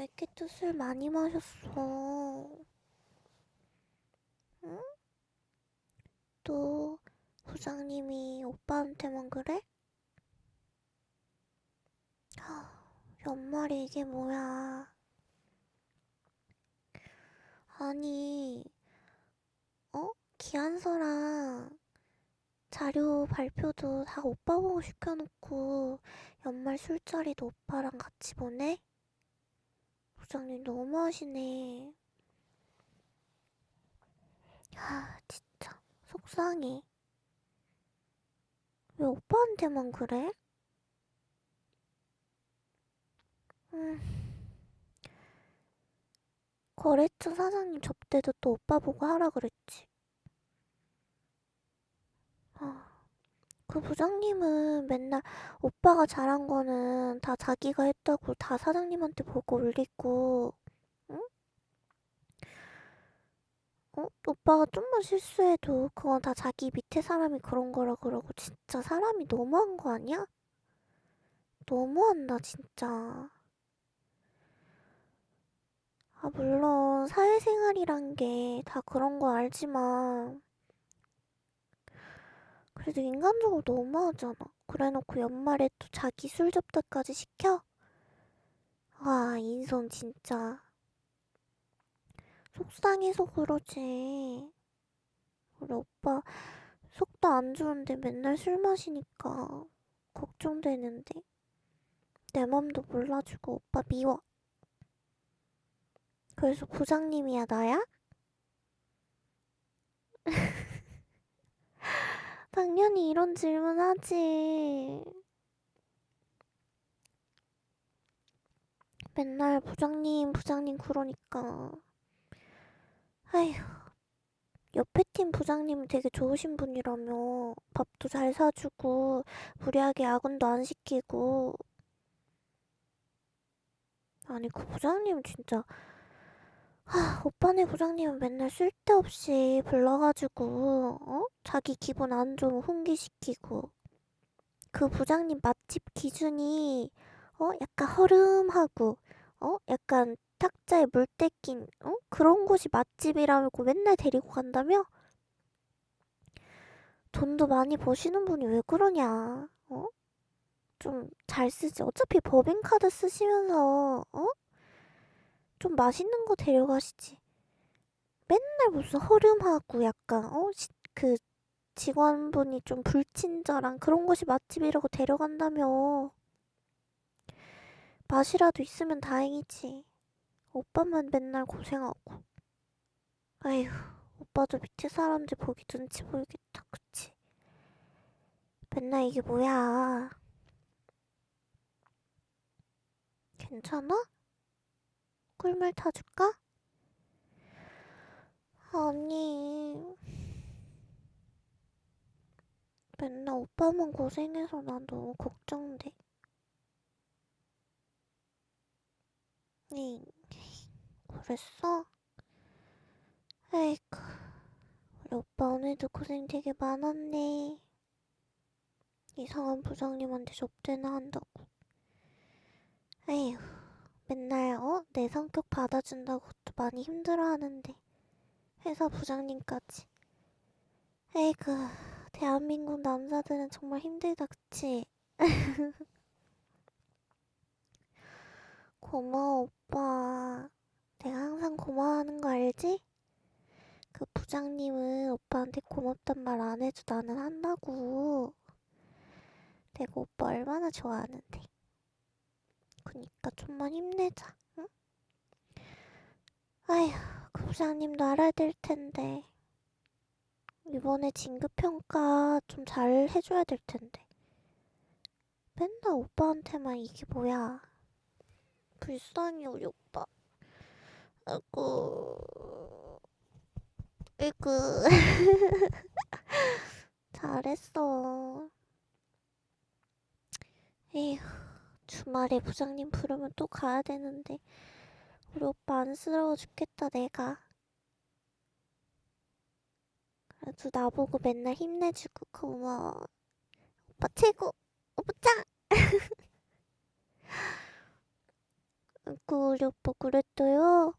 왜또술 많이 마셨어? 응? 또 부장님이 오빠한테만 그래? 하, 연말에 이게 뭐야? 아니, 어? 기한서랑 자료 발표도 다 오빠 보고 시켜놓고 연말 술자리도 오빠랑 같이 보내? 부장님 너무하시네. 아, 진짜 속상해. 왜 오빠한테만 그래? 음. 거래처 사장님 접대도 또 오빠 보고 하라 그랬지. 그 부장님은 맨날 오빠가 잘한 거는 다 자기가 했다고 다 사장님한테 보고 올리고, 응? 어? 오빠가 좀만 실수해도 그건 다 자기 밑에 사람이 그런 거라 그러고 진짜 사람이 너무한 거 아니야? 너무한다, 진짜. 아, 물론 사회생활이란 게 다 그런 거 알지만, 그래도 인간적으로 너무하잖아. 그래놓고 연말에 또 자기 술 접대까지 시켜? 와, 인성 진짜. 속상해서 그러지. 우리 오빠 속도 안 좋은데 맨날 술 마시니까 걱정되는데. 내 맘도 몰라주고 오빠 미워. 그래서 부장님이야, 나야? 당연히 이런 질문 하지. 맨날 부장님, 부장님 그러니까. 아휴, 옆에 팀 부장님은 되게 좋으신 분이라며. 밥도 잘 사주고, 무리하게 야근도 안 시키고. 아니, 그 부장님 진짜. 하, 오빠네 부장님은 맨날 쓸데없이 불러가지고, 어? 자기 기분 안 좋으면 훈기시키고. 그 부장님 맛집 기준이, 어? 약간 허름하고, 어? 약간 탁자에 물 떼낀, 어? 그런 곳이 맛집이라고 맨날 데리고 간다며? 돈도 많이 버시는 분이 왜 그러냐, 어? 좀 잘 쓰지. 어차피 법인카드 쓰시면서, 어? 좀 맛있는 거 데려가시지. 맨날 무슨 허름하고 약간, 어? 시, 그 직원분이 좀 불친절한 그런 곳이 맛집이라고 데려간다며. 맛이라도 있으면 다행이지. 오빠만 맨날 고생하고. 아휴, 오빠도 밑에 사람들 보기 눈치 보이겠다, 그치? 맨날 이게 뭐야. 괜찮아? 꿀물 타줄까? 아니. 맨날 오빠만 고생해서 난 너무 걱정돼. 네, 그랬어? 에이구, 우리 오빠 오늘도 고생 되게 많았네. 이상한 부장님한테 접대나 한다고. 에휴, 맨날, 어? 내 성격 받아준다고 또 많이 힘들어하는데. 회사 부장님까지. 에이구, 대한민국 남자들은 정말 힘들다, 그치? 고마워, 오빠. 내가 항상 고마워하는 거 알지? 그 부장님은 오빠한테 고맙단 말 안 해도 나는 한다고. 내가 오빠 얼마나 좋아하는데. 그니까 좀만 힘내자, 응? 아휴, 그 부장님도 알아야 될 텐데. 이번에 진급평가 좀 잘 해줘야 될 텐데. 맨날 오빠한테만 이게 뭐야. 불쌍해, 우리 오빠. 아이고. 아이고. 잘했어. 에휴, 주말에 부장님 부르면 또 가야 되는데. 우리 오빠 안쓰러워 죽겠다, 내가. 그래도 나보고 맨날 힘내주고 고마워. 오빠 최고! 오빠 짱! 그 우리 오빠 그랬어요?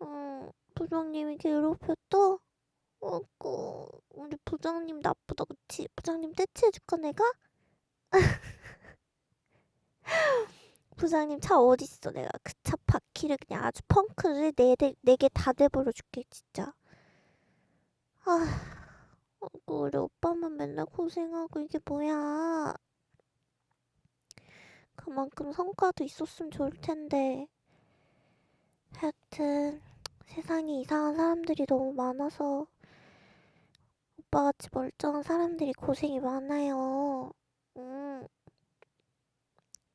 응, 부장님이 괴롭혔어? 어구, 우리 부장님 나쁘다, 그치? 부장님 떼치해줄까, 내가? 부장님 차 어딨어? 내가 그 차 바퀴를 그냥 아주 펑크를 네, 대, 네개 다 내버려 줄게, 진짜. 아, 우리 오빠만 맨날 고생하고 이게 뭐야. 그만큼 성과도 있었으면 좋을 텐데. 하여튼, 세상에 이상한 사람들이 너무 많아서 오빠같이 멀쩡한 사람들이 고생이 많아요.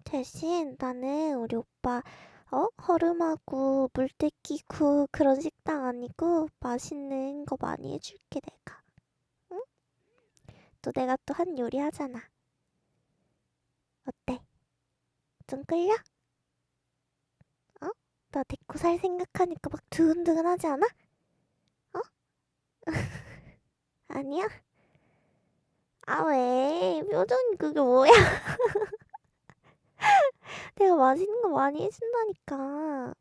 음. 대신 나는 우리 오빠 어? 허름하고 물때 끼고 그런 식당 아니고 맛있는 거 많이 해줄게 내가. 응? 또 내가 또 한 요리 하잖아. 어때? 좀 끌려? 어? 나 데리고 살 생각하니까 막 두근두근하지 않아? 어? 아니야? 아, 왜? 표정이 그게 뭐야? 내가 맛있는 거 많이 해준다니까.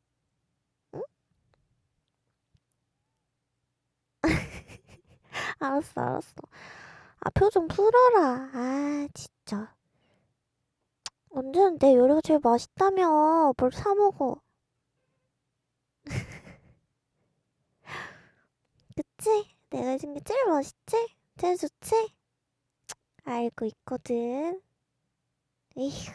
응? 알았어, 알았어. 아, 표정 풀어라. 아, 진짜. 언제는 내 요리가 제일 맛있다며. 뭘 사먹어. 그치? 내가 해준 게 제일 맛있지? 제일 좋지? 알고 있거든. 에휴.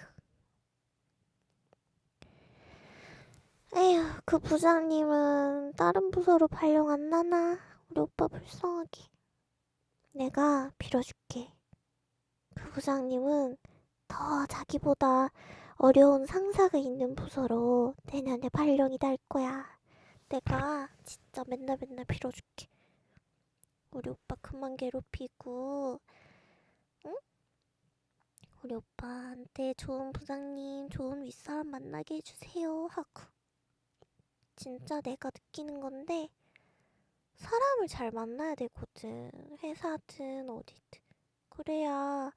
에휴, 그 부장님은 다른 부서로 발령 안 나나? 우리 오빠 불쌍하게. 내가 빌어줄게. 그 부장님은 더 자기보다 어려운 상사가 있는 부서로 내년에 발령이 날 거야. 내가 진짜 맨날 맨날 빌어줄게. 우리 오빠 그만 괴롭히고, 응? 우리 오빠한테 좋은 부장님, 좋은 윗사람 만나게 해주세요. 하고. 진짜 내가 느끼는 건데, 사람을 잘 만나야 되거든. 회사든 어디든. 그래야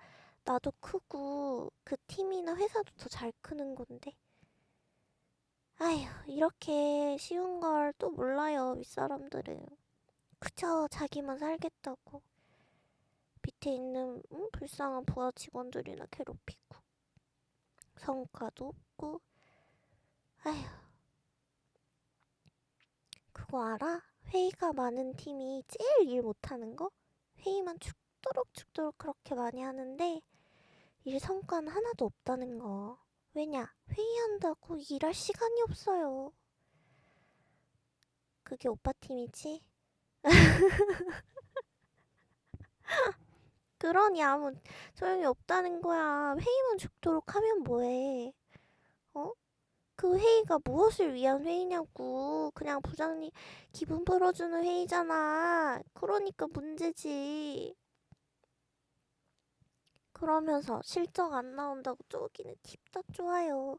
나도 크고, 그 팀이나 회사도 더 잘 크는 건데. 아휴, 이렇게 쉬운 걸 또 몰라요, 윗사람들은. 그저 자기만 살겠다고. 밑에 있는 응? 불쌍한 부하 직원들이나 괴롭히고. 성과도 없고. 아휴. 그거 알아? 회의가 많은 팀이 제일 일 못하는 거? 회의만 죽도록 죽도록 그렇게 많이 하는데 일 성과는 하나도 없다는 거. 왜냐? 회의한다고 일할 시간이 없어요. 그게 오빠 팀이지? 그러니 아무 소용이 없다는 거야. 회의만 죽도록 하면 뭐해? 어? 그 회의가 무엇을 위한 회의냐고. 그냥 부장님 기분 풀어주는 회의잖아. 그러니까 문제지. 그러면서 실적 안 나온다고 쪼기는 팁다 좋아요.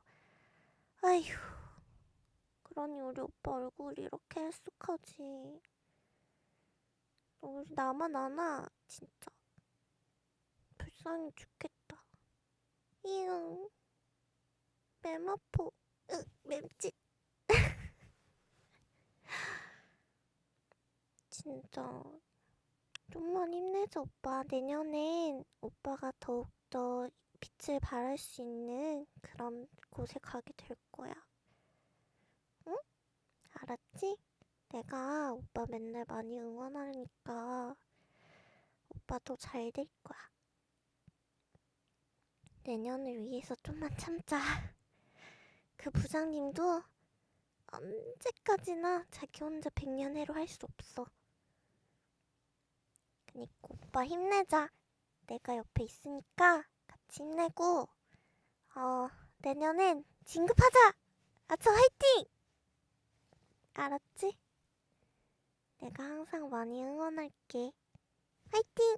아휴. 그러니 우리 오빠 얼굴이 이렇게 헬쑥하지. 우리 나만 안아 진짜. 불쌍해 죽겠다. 이응. 맴 아파. 으, 맴짓. 진짜. 좀만 힘내자, 오빠. 내년엔 오빠가 더욱더 빛을 발할 수 있는 그런 곳에 가게 될 거야. 응? 알았지? 내가 오빠 맨날 많이 응원하니까 오빠 더 잘 될 거야. 내년을 위해서 좀만 참자. 그 부장님도 언제까지나 자기 혼자 백년해로 할 수 없어. 그니까 오빠 힘내자. 내가 옆에 있으니까 같이 힘내고, 어, 내년엔 진급하자! 아주 화이팅! 알았지? 내가 항상 많이 응원할게. 화이팅!